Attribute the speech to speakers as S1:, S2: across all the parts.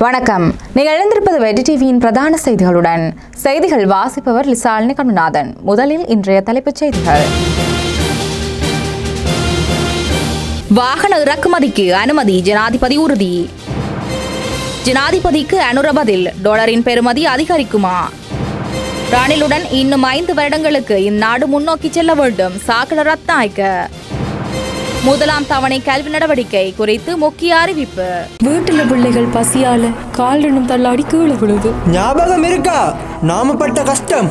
S1: வணக்கம். நீங்கள் எழுந்திருப்பது வெற்றி டிவியின் பிரதான செய்திகளுடன். செய்திகள் வாசிப்பவர் லிசாலினி கண்ணுநாதன் முதலில் இன்றைய தலைப்புச் செய்திகள். வாகன இறக்குமதிக்கு அனுமதி ஜனாதிபதி உறுதி. ஜனாதிபதிக்கு அனுர பதில் டாலரின் பெறுமதி அதிகரிக்குமா? ரணிலுடன் இன்னும் ஐந்து வருடங்களுக்கு இந்நாடு முன்னோக்கி செல்ல வேண்டும் சாக்கல ரத்நாயக்க. முதலாம் தவணை கல்வி நடவடிக்கை குறித்து முக்கிய அறிவிப்பு.
S2: வீட்டுல பிள்ளைகள் பசியால காலினும் தள்ளாடி கீழே விழுது.
S3: ஞாபகம் இருக்கா? நாம பட்ட கஷ்டம்.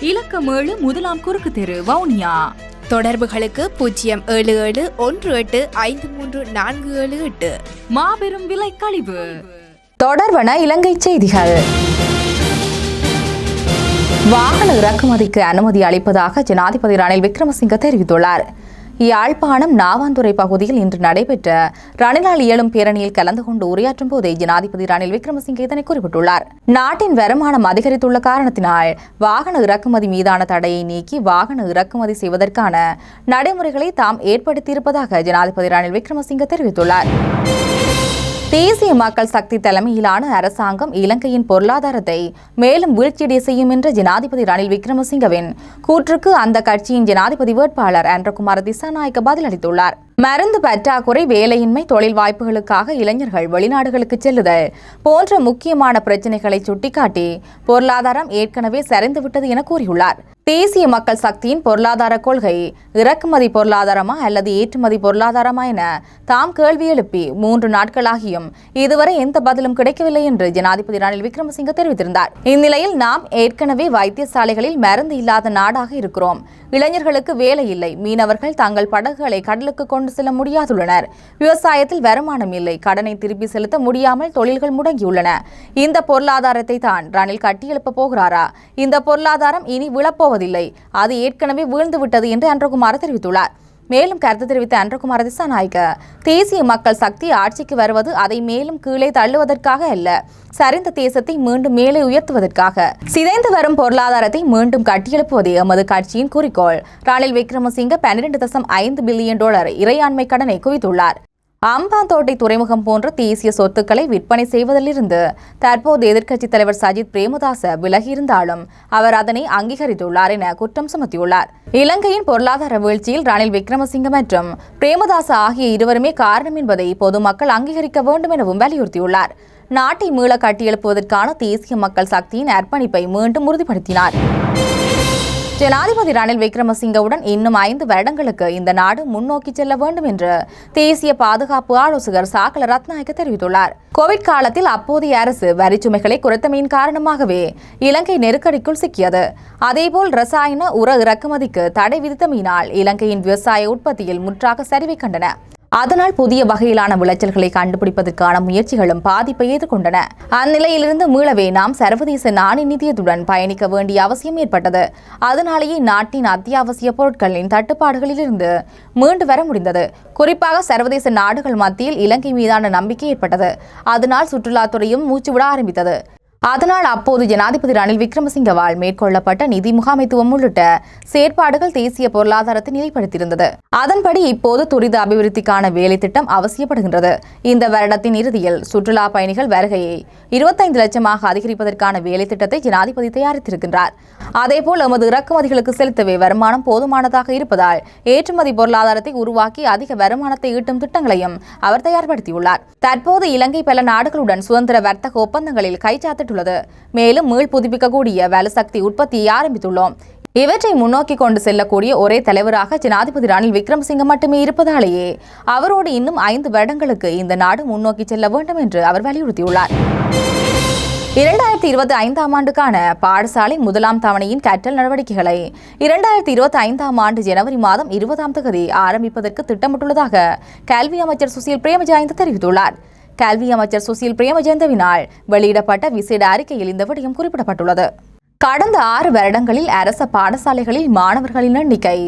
S1: இலக்கம் ஏழு முதலாம் குறுக்கு தெரு வவுனியா.
S4: தொடர்புகளுக்கு பூஜ்ஜியம் ஏழு ஏழு ஒன்று எட்டு ஐந்து மூன்று நான்கு ஏழு எட்டு.
S1: மாபெரும் விலை கழிவு. தொடர்வன இலங்கை செய்திகள். வாகன இறக்குமதிக்கு அனுமதி அளிப்பதாக ஜனாதிபதி ரணில் விக்ரமசிங்க தெரிவித்துள்ளார். யாழ்ப்பாணம் நாவாந்துறை பகுதியில் இன்று நடைபெற்ற ரணிலால் இயலும் பேரணியில் கலந்து கொண்டு உரையாற்றும் போதே ஜனாதிபதி ரணில் விக்ரமசிங்கே இதனை குறிப்பிட்டுள்ளார். நாட்டின் வருமானம் அதிகரித்துள்ள காரணத்தினால் வாகன இறக்குமதி மீதான தடையை நீக்கி வாகன இறக்குமதி செய்வதற்கான நடைமுறைகளை தாம் ஏற்படுத்தியிருப்பதாக ஜனாதிபதி ரணில் விக்ரமசிங்கே தெரிவித்துள்ளார். தேசிய மக்கள் சக்தி தலைமையிலான அரசாங்கம் இலங்கையின் பொருளாதாரத்தை மேலும் வீழ்ச்சியடைய செய்யும் என்ற ஜனாதிபதி ரணில் விக்ரமசிங்கவின் கூற்றுக்கு அந்த கட்சியின் ஜனாதிபதி வேட்பாளர் ஆண்ட்ரகுமார் திசாநாயக்க பதிலளித்துள்ளார். மருந்து பற்றாக்குறை வேலையின்மை தொழில் வாய்ப்புகளுக்காக இளைஞர்கள் வெளிநாடுகளுக்கு செல்லுதல் போன்ற முக்கியமான பிரச்சினைகளை சுட்டிக்காட்டி பொருளாதாரம் ஏற்கனவே சரிந்துவிட்டது என கூறியுள்ளார். தேசிய மக்கள் சக்தியின் பொருளாதார கொள்கை இறக்குமதி பொருளாதாரமா அல்லது ஏற்றுமதி பொருளாதாரமா என தாம் கேள்வி எழுப்பி மூன்று நாட்களாகியும் இதுவரை எந்த பதிலும் கிடைக்கவில்லை என்று ஜனாதிபதி ரணில் விக்ரமசிங்க தெரிவித்திருந்தார். இந்நிலையில் நாம் ஏற்கனவே வைத்தியசாலைகளில் மருந்து இல்லாத நாடாக இருக்கிறோம். இளைஞர்களுக்கு வேலை இல்லை. மீனவர்கள் தங்கள் படகுகளை கடலுக்கு கொண்டு செல்ல முடியாதுள்ளனர். விவசாயத்தில் வருமானம் இல்லை. கடனை திருப்பி செலுத்த முடியாமல் தொழில்கள் முடங்கியுள்ளன. இந்த பொருளாதாரத்தை தான் ரணில் கட்டியெழுப்ப போகிறாரா? இந்த பொருளாதாரம் இனி விழப்போவதில்லை. அது ஏற்கனவே வீழ்ந்துவிட்டது என்று அன்றகுமார் தெரிவித்துள்ளார். மேலும் கருத்து தெரிவித்த அன்றகுமார திசாநாயக்க தேசிய மக்கள் சக்தி ஆட்சிக்கு வருவது அதை மேலும் கீழே தள்ளுவதற்காக அல்ல சரிந்த தேசத்தை மீண்டும் மேலே உயர்த்துவதற்காக. சிதைந்து வரும் பொருளாதாரத்தை மீண்டும் கட்டியெழுப்புவது எமது கட்சியின் குறிக்கோள். ரணில் விக்ரமசிங்க பன்னிரண்டு தசம் ஐந்து பில்லியன் டாலர் இறையாண்மை கடனை குவித்துள்ளார். அம்பாந்தோட்டை துறைமுகம் போன்ற தேசிய சொத்துக்களை விற்பனை செய்வதிலிருந்து தற்போது எதிர்க்கட்சித் தலைவர் சஜித் பிரேமதாச விலகியிருந்தாலும் அவர் அதனை அங்கீகரித்துள்ளார் என குற்றம் சுமத்தியுள்ளார். இலங்கையின் பொருளாதார வீழ்ச்சியில் ரணில் விக்ரமசிங்க மற்றும் பிரேமதாச ஆகிய இருவருமே காரணம் என்பதை பொதுமக்கள் அங்கீகரிக்க வேண்டும் எனவும் வலியுறுத்தியுள்ளார். நாட்டை மீள கட்டியெழுப்புவதற்கான தேசிய மக்கள் சக்தியின் அர்ப்பணிப்பை மீண்டும் உறுதிப்படுத்தினார். ஜனாதிபதி ரணில் விக்ரமசிங்கவுடன் இன்னும் ஐந்து வருடங்களுக்கு இந்த நாடு முன்னோக்கி செல்ல வேண்டும் என்று தேசிய பாதுகாப்பு ஆலோசகர் சாக்கல ரத்நாயக்க தெரிவித்துள்ளார். கோவிட் காலத்தில் அப்போதைய அரசு வரிச்சுமைகளை குறைத்தமையின் காரணமாகவே இலங்கை நெருக்கடிக்குள் சிக்கியது. அதேபோல் ரசாயன உர இறக்குமதிக்கு தடை விதித்தமையினால் இலங்கையின் விவசாய உற்பத்தியில் முற்றாக சரிவை கண்டன. அதனால் புதிய வகையிலான விளைச்சல்களை கண்டுபிடிப்பதற்கான முயற்சிகளும் பாதிப்பை எதிர்கொண்டன. அந்நிலையிலிருந்து மீளவே நாம் சர்வதேச நாணய நிதியத்துடன் பயணிக்க வேண்டிய அவசியம் ஏற்பட்டது. அதனாலேயே நாட்டின் அத்தியாவசிய பொருட்களின் தட்டுப்பாடுகளிலிருந்து மீண்டு வர முடிந்தது. குறிப்பாக சர்வதேச நாடுகள் மத்தியில் இலங்கை மீதான நம்பிக்கை ஏற்பட்டது. அதனால் சுற்றுலாத்துறையும் மூச்சுவிட ஆரம்பித்தது. அதனால் அப்போது ஜனாதிபதி ரணில் விக்ரமசிங்கவால் மேற்கொள்ளப்பட்ட நிதி முகாமைத்துவம் உள்ளிட்ட செயற்பாடுகள் தேசிய பொருளாதாரத்தை நிலைப்படுத்தியிருந்தது. அதன்படி இப்போது துரித அபிவிருத்திக்கான வேலை திட்டம் அவசியப்படுகின்றது. இந்த வருடத்தின் இறுதியில் சுற்றுலா பயணிகள் வருகையை இருபத்தைந்து லட்சமாக அதிகரிப்பதற்கான வேலை திட்டத்தை ஜனாதிபதி தயாரித்திருக்கின்றார். அதேபோல் எமது இறக்குமதிகளுக்கு செலுத்தவே வருமானம் போதுமானதாக இருப்பதால் ஏற்றுமதி பொருளாதாரத்தை உருவாக்கி அதிக வருமானத்தை ஈட்டும் திட்டங்களையும் அவர் தயார்படுத்தியுள்ளார். தற்போது இலங்கை பல நாடுகளுடன் சுதந்திர வர்த்தக ஒப்பந்தங்களில் கைச்சாத்திட்டுள்ளது மேலும் மீள் புதுப்பிக்கக்கூடிய வலுசக்தி உற்பத்தியை ஆரம்பித்துள்ளோம். இவற்றை முன்னோக்கி கொண்டு செல்லக்கூடிய ஒரே தலைவராக ஜனாதிபதி ரணில் விக்ரமசிங்க மட்டுமே இருப்பதாலேயே அவரோடு இன்னும் ஐந்து வருடங்களுக்கு இந்த நாடு முன்னோக்கி செல்ல வேண்டும் என்று அவர் வலியுறுத்தியுள்ளார். இரண்டாயிரத்தி இருபத்தி ஐந்தாம் ஆண்டுக்கான பாடசாலை முதலாம் தவணையின் கற்றல் நடவடிக்கைகளை இரண்டாயிரத்தி இருபத்தி ஐந்தாம் ஆண்டு ஜனவரி மாதம் இருபதாம் தேதி ஆரம்பிப்பதற்கு திட்டமிட்டுள்ளதாக கல்வி அமைச்சர் சுசில் பிரேமஜாயந்த் தெரிவித்துள்ளார். கல்வி அமைச்சர் சுசில் பிரேமஜெயந்தவினால் வெளியிடப்பட்ட விசேட அறிக்கையில் இந்த விடயம் குறிப்பிடப்பட்டுள்ளது. கடந்த ஆறு வருடங்களில் அரச பாடசாலைகளில் மாணவர்களின் எண்ணிக்கை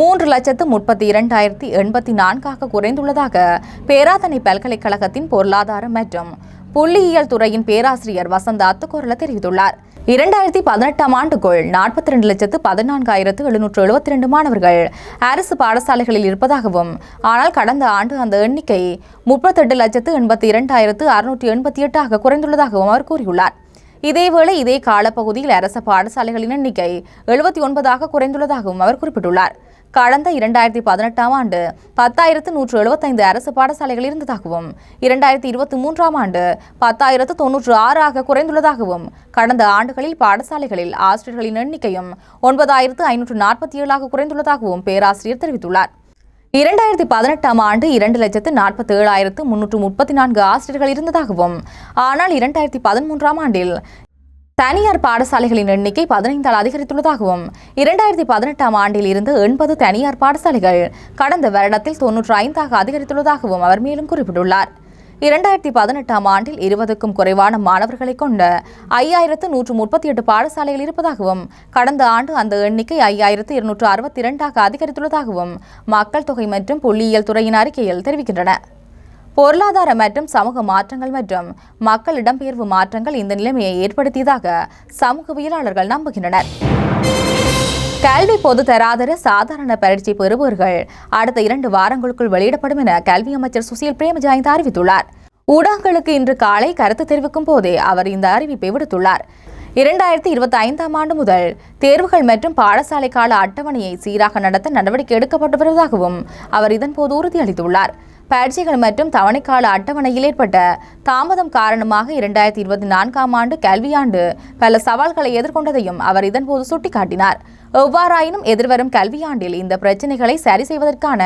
S1: மூன்று லட்சத்து முப்பத்தி இரண்டாயிரத்தி எண்பத்தி நான்காக குறைந்துள்ளதாக பேராதனை பல்கலைக்கழகத்தின் பொருளாதாரம் மற்றும் புள்ளியியல் துறையின் பேராசிரியர் வசந்த அத்துக்கோரல தெரிவித்துள்ளார். இரண்டாயிரத்தி பதினெட்டாம் ஆண்டுக்குள் நாற்பத்தி ரெண்டு லட்சத்து பதினான்காயிரத்து எழுநூற்று எழுபத்தி ரெண்டு மாணவர்கள் அரசு பாடசாலைகளில் இருப்பதாகவும் ஆனால் கடந்த ஆண்டு அந்த எண்ணிக்கை முப்பத்தெட்டு லட்சத்து எண்பத்தி இரண்டாயிரத்து அறுநூற்றி எண்பத்தி எட்டாக குறைந்துள்ளதாகவும் அவர் கூறியுள்ளார். இதேவேளை இதே காலப்பகுதியில் அரச பாடசாலைகளின் எண்ணிக்கை எழுபத்தி ஒன்பதாக குறைந்துள்ளதாகவும் அவர் குறிப்பிட்டுள்ளார். கடந்த இரண்டாயிரத்தி பதினெட்டாம் ஆண்டு பத்தாயிரத்து நூற்று எழுபத்தைந்து அரசு பாடசாலைகள் இருந்ததாகவும் இரண்டாயிரத்தி இருபத்தி மூன்றாம் ஆண்டு பத்தாயிரத்து தொன்னூற்று ஆறாக குறைந்துள்ளதாகவும் கடந்த ஆண்டுகளில் பாடசாலைகளில் ஆசிரியர்களின் எண்ணிக்கையும் ஒன்பதாயிரத்து ஐநூற்று நாற்பத்தி ஏழாக குறைந்துள்ளதாகவும் பேராசிரியர் தெரிவித்துள்ளார். இரண்டாயிரத்தி பதினெட்டாம் ஆண்டு இரண்டு லட்சத்து நாற்பத்தி ஏழாயிரத்து முன்னூற்று முப்பத்தி நான்கு ஆசிரியர்கள் இருந்ததாகவும் ஆனால் இரண்டாயிரத்தி பதிமூன்றாம் ஆண்டில் தனியார் பாடசாலைகளின் எண்ணிக்கை பதினைந்தால் அதிகரித்துள்ளதாகவும் இரண்டாயிரத்தி பதினெட்டாம் ஆண்டில் இருந்து எண்பது தனியார் பாடசாலைகள் கடந்த வருடத்தில் தொன்னூற்று ஐந்தாக அதிகரித்துள்ளதாகவும் அவர் மேலும் குறிப்பிட்டுள்ளார். இரண்டாயிரத்தி பதினெட்டாம் ஆண்டில் இருபதுக்கும் குறைவான மாணவர்களை கொண்ட ஐயாயிரத்து நூற்று முப்பத்தி எட்டு பாடசாலைகள் இருப்பதாகவும் கடந்த ஆண்டு அந்த எண்ணிக்கை ஐயாயிரத்து இருநூற்று அறுபத்தி இரண்டாக அதிகரித்துள்ளதாகவும் மக்கள் தொகை மற்றும் புள்ளியியல் துறையின் அறிக்கையில் தெரிவிக்கின்றன. பொருளாதார மற்றும் சமூக மாற்றங்கள் மற்றும் மக்கள் இடம்பெயர்வு மாற்றங்கள் இந்த நிலைமையை ஏற்படுத்தியதாக சமூகவியலாளர்கள் நம்புகின்றனர். கல்வி பொது தராதர சாதாரண பயிற்சி பெறுபவர்கள் அடுத்த இரண்டு வாரங்களுக்குள் வெளியிடப்படும் என கல்வி அமைச்சர் சுசீல் பிரேமஜாயந்த் அறிவித்துள்ளார். ஊடகங்களுக்கு இன்று காலை கருத்து தெரிவிக்கும் போதே அவர் இந்த அறிவிப்பை விடுத்துள்ளார். இரண்டாயிரத்தி இருபத்தி ஐந்தாம் ஆண்டு முதல் தேர்வுகள் மற்றும் பாடசாலை கால அட்டவணையை சீராக நடத்த நடவடிக்கை எடுக்கப்பட்டு வருவதாகவும் அவர் இதன்போது உறுதியளித்துள்ளார். பயிற்சிகள் மற்றும் தவணைக்கால அட்டவணையில் ஏற்பட்ட தாமதம் காரணமாக இரண்டாயிரத்தி இருபத்தி நான்காம் ஆண்டு கல்வியாண்டு பல சவால்களை எதிர்கொண்டதையும் அவர் இதன்போது சுட்டிக்காட்டினார். எவ்வாறாயினும் எதிர்வரும் கல்வியாண்டில் இந்த பிரச்சினைகளை சரி செய்வதற்கான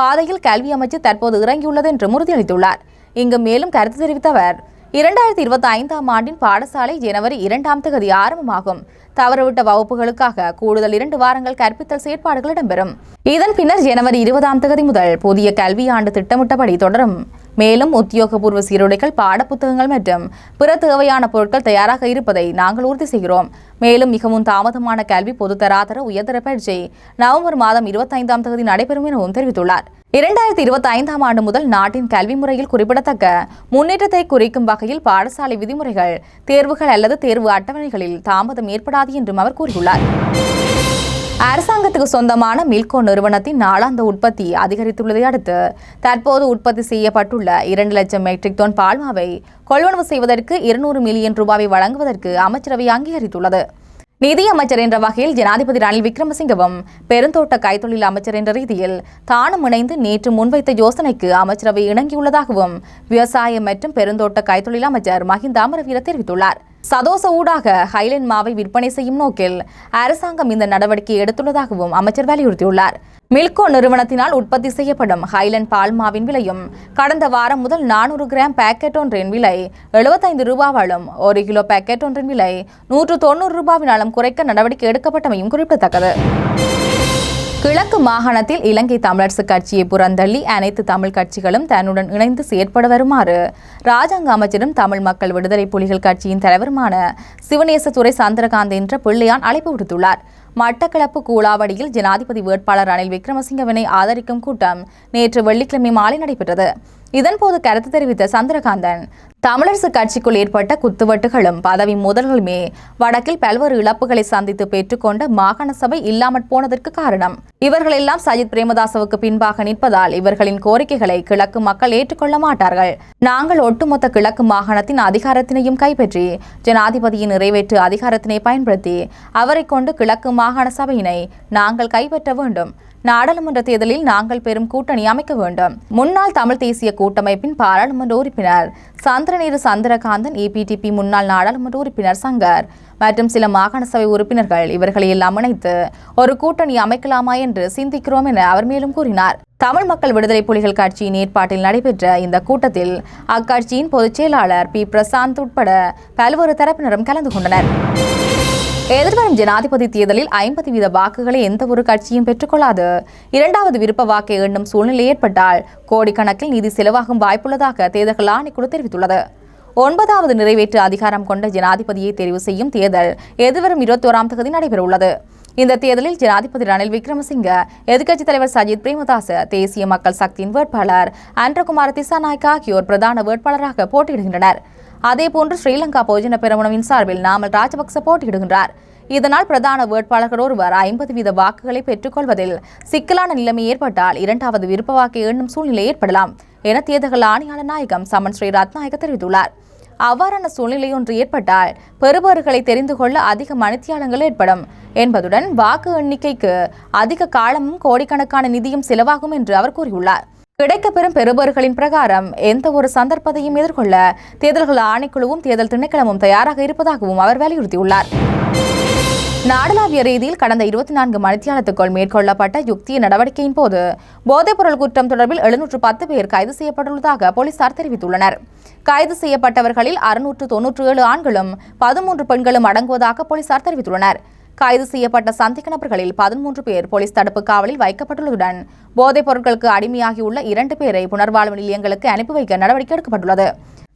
S1: பாதையில் கல்வி அமைச்சு தற்போது இறங்கியுள்ளது என்று உறுதியளித்துள்ளார். இங்கு மேலும் கருத்து தெரிவித்த அவர் இரண்டாயிரத்தி இருபத்தி ஐந்தாம் ஆண்டின் பாடசாலை ஜனவரி இரண்டாம் தேதி ஆரம்பமாகும். தவறவிட்ட வகுப்புகளுக்காக கூடுதல் இரண்டு வாரங்கள் கற்பித்தல் செயற்பாடுகள் இடம்பெறும். இதன் பின்னர் ஜனவரி இருபதாம் தேதி முதல் புதிய கல்வியாண்டு திட்டமிட்டபடி தொடரும். மேலும் உத்தியோகபூர்வ சீருடைகள் பாடப்புத்தகங்கள் மற்றும் பிற தேவையான பொருட்கள் தயாராக இருப்பதை நாங்கள் உறுதி செய்கிறோம். மேலும் மிகவும் தாமதமான கல்வி பொதுத்தராதர உயர்தர பயிற்சி நவம்பர் மாதம் இருபத்தைந்தாம் தேதி நடைபெறும் எனவும் தெரிவித்துள்ளார். இரண்டாயிரத்தி இருபத்தி ஐந்தாம் ஆண்டு முதல் நாட்டின் கல்வி முறையில் குறிப்பிடத்தக்க முன்னேற்றத்தை குறிக்கும் வகையில் பாடசாலை விதிமுறைகள் தேர்வுகள் அல்லது தேர்வு அட்டவணைகளில் தாமதம் ஏற்படாது என்றும் அவர் கூறியுள்ளார். அரசாங்கத்துக்கு சொந்தமான மில்கோ நிறுவனத்தின் நாளாந்த உற்பத்தி அதிகரித்துள்ளதை அடுத்து தற்போது உற்பத்தி செய்யப்பட்டுள்ள இரண்டு லட்சம் மெட்ரிக் டன் பால்மாவை கொள்வனவு செய்வதற்கு இருநூறு மில்லியன் ரூபாவை வழங்குவதற்கு அமைச்சரவை அங்கீகரித்துள்ளது. நிதியமைச்சர் என்ற வகையில் ஜனாதிபதி ரணில் விக்ரமசிங்கவும் பெருந்தோட்ட கைத்தொழில் அமைச்சர் என்ற ரீதியில் தானும் இணைந்து நேற்று முன்வைத்த யோசனைக்கு அமைச்சரவை இணங்கியுள்ளதாகவும் விவசாயம் மற்றும் பெருந்தோட்ட கைத்தொழில் அமைச்சர் மஹிந்த அமரவீர தெரிவித்துள்ளார். சதோச ஊடாக ஹைலண்ட் மாவை விற்பனை செய்யும் நோக்கில் அரசாங்கம் இந்த நடவடிக்கை எடுத்துள்ளதாகவும் அமைச்சர் வலியுறுத்தியுள்ளார். மில்கோ நிறுவனத்தினால் உற்பத்தி செய்யப்படும் ஹைலண்ட் பால் மாவின் விலையும் கடந்த வாரம் முதல் நானூறு கிராம் பேக்கெட் ஒன்றின் விலை எழுபத்தைந்து ரூபாவாலும் ஒரு கிலோ பேக்கெட் ஒன்றின் விலை நூற்று தொண்ணூறு ரூபாவினாலும் குறைக்க நடவடிக்கை எடுக்கப்பட்டமையும் குறிப்பிடத்தக்கது. கிழக்கு மாகாணத்தில் இலங்கை தமிழரசு கட்சியை புறந்தள்ளி அனைத்து தமிழ் கட்சிகளும் தன்னுடன் இணைந்து செயற்பட வருமாறு ராஜாங்க அமைச்சரும் தமிழ் மக்கள் விடுதலை புலிகள் கட்சியின் தலைவருமான சிவநேசத்துறை சந்திரகாந்த் என்ற பிள்ளையான் அழைப்பு விடுத்துள்ளார். மட்டக்களப்பு கூலாவடியில் ஜனாதிபதி வேட்பாளர் ரணில் விக்ரமசிங்கவினை ஆதரிக்கும் கூட்டம் நேற்று வெள்ளிக்கிழமை மாலை நடைபெற்றது. இதன்போது கருத்து தெரிவித்த சந்திரகாந்தன் தமிழரசு கட்சிக்குள் ஏற்பட்ட குத்துவட்டுகளும் பதவி முதல்களுமே வடக்கில் பல்வேறு இழப்புகளை சந்தித்து பெற்றுக்கொண்ட மாகாண சபை இல்லாமற் போனதற்கு காரணம். இவர்களெல்லாம் சஜித் பிரேமதாசவுக்கு பின்பாக நிற்பதால் இவர்களின் கோரிக்கைகளை கிழக்கு மக்கள் ஏற்றுக்கொள்ள மாட்டார்கள். நாங்கள் ஒட்டுமொத்த கிழக்கு மாகாணத்தின் அதிகாரத்தினையும் கைப்பற்றி ஜனாதிபதியின் நிறைவேற்று அதிகாரத்தினை பயன்படுத்தி அவரை கொண்டு கிழக்கு மாகாண சபையினை நாங்கள் கைப்பற்ற வேண்டும். நாடாளுமன்ற தேர்தலில் நாங்கள் பெரும் கூட்டணி அமைக்க வேண்டும். முன்னாள் தமிழ் தேசிய கூட்டமைப்பின் பாராளுமன்ற உறுப்பினர் சந்திரநீரு சந்திரகாந்தன் ஏபிடிபி முன்னாள் நாடாளுமன்ற உறுப்பினர் சங்கர் மற்றும் சில மாகாண சபை உறுப்பினர்கள் இவர்களை எல்லாம் இணைத்து ஒரு கூட்டணி அமைக்கலாமா என்று சிந்திக்கிறோம் என அவர் மேலும் கூறினார். தமிழ் மக்கள் விடுதலை புலிகள் கட்சியின் ஏற்பாட்டில் நடைபெற்ற இந்த கூட்டத்தில் அக்கட்சியின் பொதுச் செயலாளர் பி. பிரசாந்த் உட்பட பல்வேறு தரப்பினரும் கலந்து கொண்டனர். எதிர்வரும் ஜனாதிபதி தேர்தலில் ஐம்பது வீத வாக்குகளை எந்த ஒரு கட்சியும் பெற்றுக்கொள்ளாது. இரண்டாவது விருப்ப வாக்கை எண்ணும் சூழ்நிலை ஏற்பட்டால் கோடிக்கணக்கில் நிதி செலவாகும் வாய்ப்புள்ளதாக தேர்தல் ஆணைக்குழு தெரிவித்துள்ளது. ஒன்பதாவது நிறைவேற்று அதிகாரம் கொண்ட ஜனாதிபதியை தெரிவு செய்யும் தேர்தல் எதிர்வரும் இருபத்தோராம் தேதி நடைபெறவுள்ளது. இந்த தேர்தலில் ஜனாதிபதி ரணில் விக்ரமசிங்க எதிர்க்கட்சித் தலைவர் சஜித் பிரேமதாச தேசிய மக்கள் சக்தியின் வேட்பாளர் அன்றகுமார் திசாநாயக் ஆகியோர் பிரதான வேட்பாளராக போட்டியிடுகின்றனர். அதேபோன்று ஸ்ரீலங்கா பொதுஜன பெருமனவின் சார்பில் நாமல் ராஜபக்ச போட்டியிடுகின்றார். இதனால் பிரதான வேட்பாளர்கள் ஒருவர் ஐம்பது வீத வாக்குகளை பெற்றுக்கொள்வதில் சிக்கலான நிலைமை ஏற்பட்டால் இரண்டாவது விருப்ப வாக்கை எண்ணும் சூழ்நிலை ஏற்படலாம் என தேர்தல் ஆணையாளர் நாயகம் சமன் ஸ்ரீ ரத்நாயக தெரிவித்துள்ளார். அவ்வாறான சூழ்நிலை ஒன்று ஏற்பட்டால் பெறுபவர்களை தெரிந்து கொள்ள அதிக மணித்தியாலங்கள் ஏற்படும் என்பதுடன் வாக்கு எண்ணிக்கைக்கு அதிக காலமும் கோடிக்கணக்கான நிதியும் செலவாகும் என்று அவர் கூறியுள்ளார். கிடைக்கப்பெறும் பெறுபவர்களின் பிரகாரம் எந்த ஒரு சந்தர்ப்பத்தையும் எதிர்கொள்ள தேர்தல்கள் ஆணைக்குழுவும் தேர்தல் திணைக்களமும் தயாராக இருப்பதாகவும் அவர் வலியுறுத்தியுள்ளார். நாடளாவிய ரீதியில் கடந்த இருபத்தி நான்கு மணித்தியாலத்துக்குள் மேற்கொள்ளப்பட்ட யுக்திய நடவடிக்கையின் போது போதைப்பொருள் குற்றம் தொடர்பில் எழுநூற்று பத்து பேர் கைது செய்யப்பட்டுள்ளதாக போலீசார் தெரிவித்துள்ளனர். கைது செய்யப்பட்டவர்களில் அறுநூற்று தொன்னூற்று ஏழு ஆண்களும் பதிமூன்று பெண்களும் அடங்குவதாக போலீசார் தெரிவித்துள்ளனர். கைது செய்யப்பட்ட சந்தேக நபர்களில் பதிமூன்று பேர் போலீஸ் தடுப்பு காவலில் வைக்கப்பட்டுள்ளதுடன் போதைப் பொருட்களுக்கு அடிமையாகியுள்ள இரண்டு பேரை புனர்வாழ்வு நிலையங்களுக்கு அனுப்பி வைக்க நடவடிக்கை எடுக்கப்பட்டுள்ளது.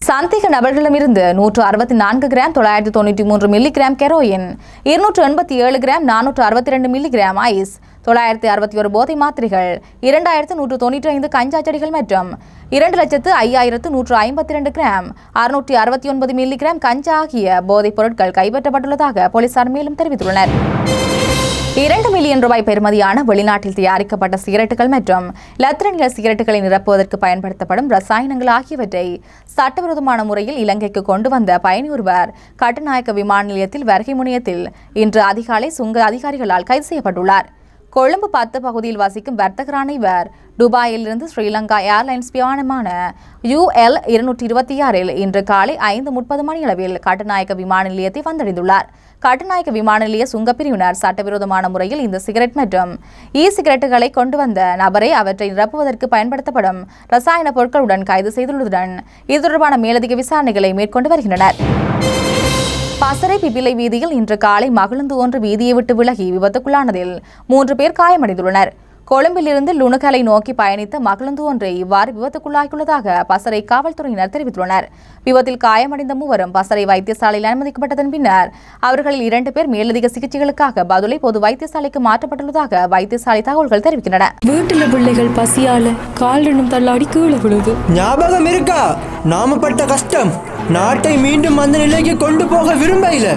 S1: சந்தேக நபர்களிடமிருந்து நூற்று அறுபத்தி நான்கு கிராம் தொள்ளாயிரத்தி தொண்ணூற்றி மூன்று மில்லி கிராம் கெரோயின் இருநூற்று எண்பத்தி ஏழு கிராம் நானூற்று அறுபத்தி ரெண்டு மில்லி கிராம் ஐஸ் தொள்ளாயிரத்தி அறுபத்தி ஒரு போதை மாத்திரைகள் இரண்டாயிரத்து நூற்று தொண்ணூற்றி ஐந்து கஞ்சா செடிகள் மற்றும் இரண்டு லட்சத்து ஐயாயிரத்து நூற்று ஐம்பத்தி ரெண்டு கிராம் அறுநூற்றி அறுபத்தி ஒன்பது மில்லி கிராம் கஞ்சா ஆகிய போதைப் பொருட்கள் கைப்பற்றப்பட்டுள்ளதாக போலீசார் மேலும் தெரிவித்துள்ளனர். இரண்டு மில்லியன் ரூபாய் பெறுமதியான வெளிநாட்டில் தயாரிக்கப்பட்ட சிகரெட்டுகள் மற்றும் லத்திரனிய சிகரெட்டுகளை நிரப்புவதற்கு பயன்படுத்தப்படும் ரசாயனங்கள் ஆகியவற்றை சட்டவிரோதமான முறையில் இலங்கைக்கு கொண்டு வந்த பயணி ஒருவர் கட்டுநாயக்க விமான நிலையத்தில் வருகை முனையத்தில் இன்று அதிகாலை சுங்க அதிகாரிகளால் கைது செய்யப்பட்டுள்ளார். கொழும்பு பத்து பகுதியில் வசிக்கும் வர்த்தகரான இவர் துபாயிலிருந்து ஸ்ரீலங்கா ஏர்லைன்ஸ் விமானமான யுஎல் இருநூற்றி இருபத்தி ஆறில் இன்று காலை ஐந்து முப்பது மணியளவில் கட்டுநாயக்க விமான நிலையத்தை வந்தடைந்துள்ளார். கட்டுநாயக்க விமான நிலைய சுங்கப்பிரிவினர் சட்டவிரோதமான முறையில் இந்த சிகரெட் மற்றும் இ சிகரெட்டுகளை கொண்டு வந்த நபரை அவற்றை நிரப்புவதற்கு பயன்படுத்தப்படும் ரசாயன பொருட்களுடன் கைது செய்துள்ளதுடன் இது தொடர்பான மேலதிக விசாரணைகளை மேற்கொண்டு வருகின்றனர். பசறை பிபிலை வீதியில் இன்று காலை மகிழுந்து ஒன்று வீதியை விட்டு விலகி விபத்துக்குள்ளானதில் மூன்று பேர் காயமடைந்துள்ளனர். கொழும்பிலிருந்து லுணுகலை நோக்கி பயணித்த மகிழுந்து ஒன்றை இவ்வாறு விபத்துக்குள்ளாகியுள்ளதாக பசறை காவல்துறையினர் தெரிவித்துள்ளனர். விபத்தில் காயமடைந்த மூவரும் பசறை வைத்தியசாலையில் அனுமதிக்கப்பட்டதன் பின்னர் அவர்களில் இரண்டு பேர் மேலதிக சிகிச்சைகளுக்காக பதுளை பொது வைத்தியசாலைக்கு மாற்றப்பட்டுள்ளதாக வைத்தியசாலை தகவல்கள் தெரிவிக்கின்றன.
S2: வீட்டுல பிள்ளைகள் பசியால கால் ரெண்டும் தள்ளாடி கீழே விழுது
S3: ஞாபகம் இருக்கா? நாம பட்ட கஷ்டம். நாட்டை மீண்டும் அந்த நிலைக்கு கொண்டு போக விரும்பல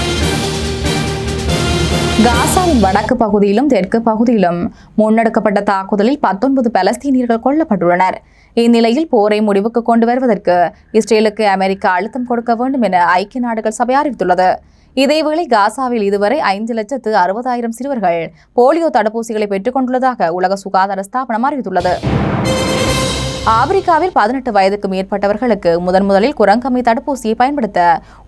S1: காசாவின் வடக்கு பகுதியிலும் தெற்கு பகுதியிலும் முன்னெடுக்கப்பட்ட தாக்குதலில் பத்தொன்பது பலஸ்தீனியர்கள் கொல்லப்பட்டுள்ளனர். இந்நிலையில் போரை முடிவுக்கு கொண்டு வருவதற்கு இஸ்ரேலுக்கு அமெரிக்கா அழுத்தம் கொடுக்க வேண்டும் என ஐக்கிய நாடுகள் சபை அறிவித்துள்ளது. இதேவேளை காசாவில் இதுவரை ஐந்து லட்சத்து அறுபதாயிரம் சிறுவர்கள் போலியோ தடுப்பூசிகளை பெற்றுக் கொண்டுள்ளதாக உலக சுகாதார ஸ்தாபனம் அறிவித்துள்ளது. ஆப்பிரிக்காவில் பதினெட்டு வயதுக்கு மேற்பட்டவர்களுக்கு முதன் முதலில் குரங்கம்மை தடுப்பூசியை பயன்படுத்த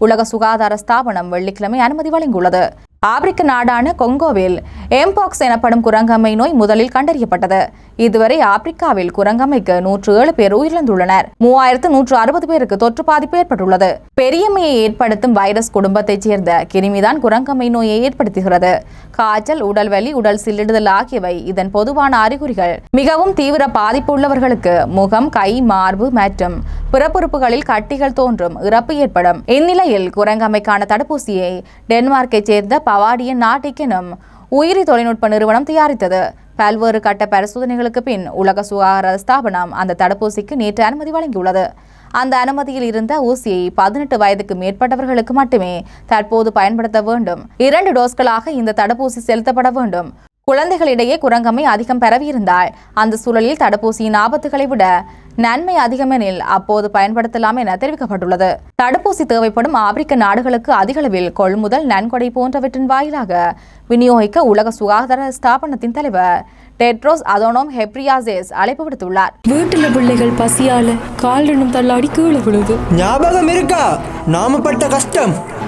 S1: உலக சுகாதார ஸ்தாபனம் வெள்ளிக்கிழமை அனுமதி வழங்கியுள்ளது. ஆப்பிரிக்க நாடான கொங்கோவில் எம்பாக்ஸ் எனப்படும் குரங்கம்மை நோய் முதலில் கண்டறியப்பட்டது. இதுவரை ஆப்பிரிக்காவில் குரங்கமைக்கு நூற்று ஏழு பேர் உயிரிழந்துள்ளனர். மூவாயிரத்து நூற்று அறுபது பேருக்கு தொற்று பாதிப்பு ஏற்பட்டுள்ளது. பெரியமையை ஏற்படுத்தும் வைரஸ் குடும்பத்தைச் சேர்ந்த கிருமிதான் குரங்கமை நோயை ஏற்படுத்துகிறது. காய்ச்சல் உடல் வலி உடல் சில்லிடுதல் ஆகியவை இதன் பொதுவான அறிகுறிகள். மிகவும் தீவிர பாதிப்பு உள்ளவர்களுக்கு முகம் கை மார்பு மற்றும் பிறப்புறுப்புகளில் கட்டிகள் தோன்றும் இறப்பு ஏற்படும். இந்நிலையில் குரங்கமைக்கான தடுப்பூசியை டென்மார்க்கைச் சேர்ந்த பவாடியன் நாட்டிக்கெனும் உயிரி தொழில்நுட்ப நிறுவனம் தயாரித்தது. பல்வேறு கட்ட பரிசோதனைகளுக்கு பின் உலக சுகாதார ஸ்தாபனம் அந்த தடுப்பூசிக்கு நேற்று அனுமதி வழங்கியுள்ளது. அந்த அனுமதியில் இருந்த ஊசியை பதினெட்டு வயதுக்கு மேற்பட்டவர்களுக்கு மட்டுமே தற்போது பயன்படுத்த வேண்டும். இரண்டு டோஸ்களாக இந்த தடுப்பூசி செலுத்தப்பட வேண்டும். குழந்தைகளிடையே குரங்கம்மை அதிகம் பரவியிருந்தால் அந்த சூழலில் தடுப்பூசியின் ஆபத்துகளை விட நன்மை அதிகமெனில் அப்போது பயன்படுத்தலாம் என தெரிவிக்கப்பட்டுள்ளது. தடுப்பூசி தேவைப்படும் ஆப்பிரிக்க நாடுகளுக்கு அதிகளவில் கொள்முதல் நன்கொடை போன்றவற்றின் வாயிலாக விநியோகிக்க உலக சுகாதார ஸ்தாபனத்தின் தலைவர் டெட்ரோஸ் அதோனோம் ஹெப்ரியாசேஸ் அழைப்பு விடுத்துள்ளார்.
S2: வீட்டுல பிள்ளைகள் பசியால கால் ரெண்டும் தள்ளாடி கீழே விழுது.
S3: ஞாபகம் இருக்கா? நாம பட்ட கஷ்டம்.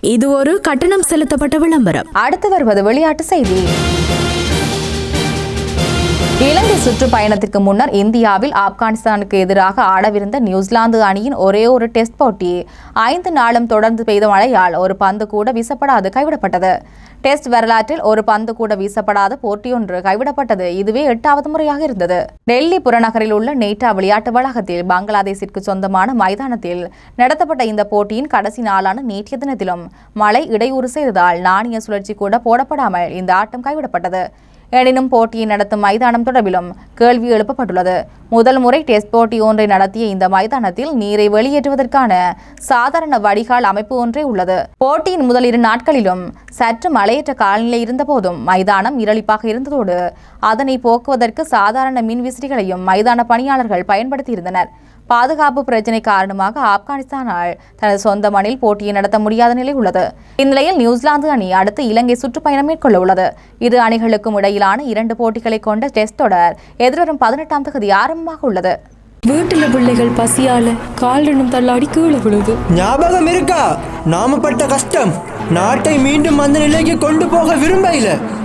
S5: இது ஒரு கட்டணம் செலுத்தப்பட்ட விளம்பரம்.
S1: அடுத்து வருவது விளையாட்டு செய்தி. இலங்கை சுற்றுப்பயணத்திற்கு முன்னர் இந்தியாவில் ஆப்கானிஸ்தானுக்கு எதிராக ஆடவிருந்த நியூசிலாந்து அணியின் ஒரே ஒரு டெஸ்ட் போட்டி. ஐந்து நாளும் தொடர்ந்து பெய்த மழையால் ஒரு பந்து கூட வீசப்படாது கைவிடப்பட்டது. டெஸ்ட் வரலாற்றில் ஒரு பந்து கூட வீசப்படாத போட்டியொன்று கைவிடப்பட்டது. இதுவே எட்டாவது முறையாக இருந்தது. டெல்லி புறநகரில் உள்ள நேட்டா விளையாட்டு வளாகத்தில் பங்களாதேசிற்கு சொந்தமான மைதானத்தில் நடத்தப்பட்ட இந்த போட்டியின் கடைசி நாளான நேற்றைய தினத்திலும் மழை இடையூறு செய்ததால் நாணய சுழற்சி கூட போடப்படாமல் இந்த ஆட்டம் கைவிடப்பட்டது. எனினும் போட்டியை நடத்தும் மைதானம் தொடர்பிலும் கேள்வி எழுப்பப்பட்டுள்ளது. முதல் முறை டெஸ்ட் போட்டி ஒன்றை நடத்திய இந்த மைதானத்தில் நீரை வெளியேற்றுவதற்கான சாதாரண வடிகால் அமைப்பு ஒன்றே உள்ளது. போட்டியின் முதல் இரு நாட்களிலும் சற்று மலையற்ற காலநிலை இருந்தபோதும் மைதானம் இரளிப்பாக இருந்ததோடு அதனை போக்குவதற்கு சாதாரண மின் விசிறிகளையும் மைதான பணியாளர்கள் பயன்படுத்தியிருந்தனர். பாதுகாப்பு பிரச்சினை காரணமாக ஆப்கானிஸ்தானால் தனது சொந்த மண்ணில் போட்டியை நடத்த முடியாத நிலை உள்ளது. இந்நிலையில் நியூசிலாந்து அணி அடுத்து இலங்கை சுற்றுப்பயணம் மேற்கொள்ள உள்ளது. இரு அணிகளுக்கும் இடையிலான இரண்டு போட்டிகளை கொண்ட டெஸ்ட் தொடர் எதிர்வரும் பதினெட்டாம் தேதி ஆரம்பமாக உள்ளது.
S2: வீட்டுல பிள்ளைகள் பசியால கால் ரெண்டும் தள்ளாடி கீழே விழுது
S3: ஞாபகம் இருக்கா? நாம பட்ட கஷ்டம். நாட்டை மீண்டும் அந்த நிலைக்கு கொண்டு போக விரும்பல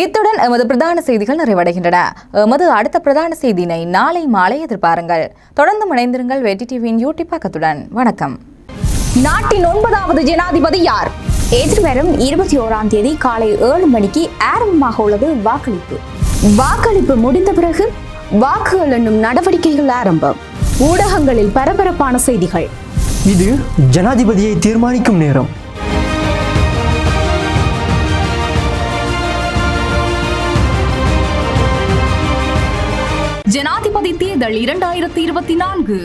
S1: இத்துடன் எமது பிரதான செய்திகள் நிறைவடைகின்றன. எமது அடுத்த பிரதான செய்தியினை நாளை மாலை எதிர்பாருங்கள். தொடர்ந்து இணைந்திருங்கள் வெற்றி டிவியின் யூடியூப் பக்கத்துடன். வணக்கம். நாட்டின் ஒன்பதாவது ஜனாதிபதி யார்?
S6: எதிர்வரும் இருபத்தி ஓராம் தேதி காலை ஏழு மணிக்கு ஆரம்பமாக உள்ளது வாக்களிப்பு. வாக்களிப்பு முடிந்த பிறகு வாக்குகள் எண்ணும் நடவடிக்கைகள் ஆரம்பம். ஊடகங்களில் பரபரப்பான செய்திகள்.
S3: இது ஜனாதிபதியை தீர்மானிக்கும் நேரம்.
S1: தேர்தல் இரண்டாயிரத்தி இருபத்தி நான்கு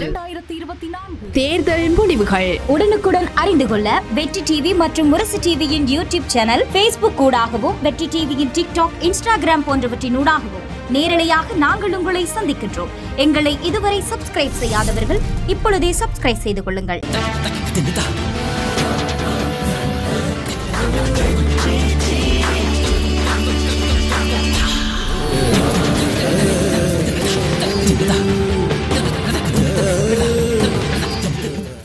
S4: தேர்தல் முடிவுகள்
S6: உடனுக்குடன் அறிந்து கொள்ள வெற்றி டிவி மற்றும் முரசு டிவியின் யூடியூப் சேனல் ஃபேஸ்புக் ஊடாகவும் வெற்றி டிவியின் டிக்டாக் இன்ஸ்டாகிராம் போன்றவற்றின் ஊடாகவும் நேரலையாக நாங்கள் உங்களை சந்திக்கின்றோம் எங்களை இதுவரை சப்ஸ்கிரைப் செய்யாதவர்கள் இப்பொழுதே சப்ஸ்கிரைப் செய்து கொள்ளுங்கள்
S7: சித்தா